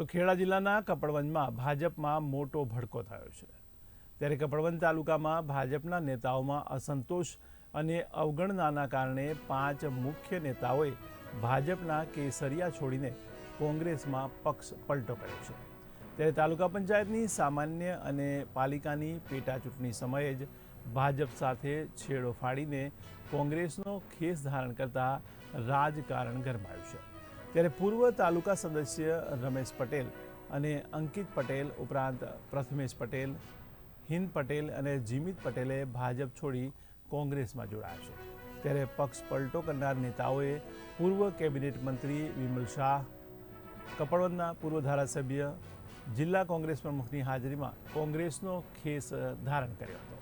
તો ખેડા જિલ્લાના કપડવંજમાં ભાજપમાં મોટો ભડકો થયો છે. ત્યારે કપડવંજ તાલુકામાં ભાજપના નેતાઓમાં અસંતોષ અને અવગણનાના કારણે પાંચ મુખ્ય નેતાઓએ ભાજપના કેસરિયા છોડીને કોંગ્રેસમાં પક્ષ પલટો કર્યો છે. ત્યારે તાલુકા પંચાયતની સામાન્ય અને પાલિકાની પેટા ચૂંટણી સમયે જ ભાજપ સાથે છેડો ફાડીને કોંગ્રેસનો ખેસ ધારણ કરતા રાજકારણ ગરમાયું છે. ત્યારે પૂર્વ તાલુકા સદસ્ય રમેશ પટેલ અને અંકિત પટેલ ઉપરાંત પ્રથમેશ પટેલ હિન્દ પટેલ અને જીમિત પટેલે ભાજપ છોડી કોંગ્રેસમાં જોડાયા છે. ત્યારે પક્ષ પલટો કરનાર નેતાઓએ પૂર્વ કેબિનેટ મંત્રી વિમલ શાહ કપડવંદના પૂર્વ ધારાસભ્ય, જિલ્લા કોંગ્રેસ પ્રમુખની હાજરીમાં કોંગ્રેસનો ખેસ ધારણ કર્યો હતો.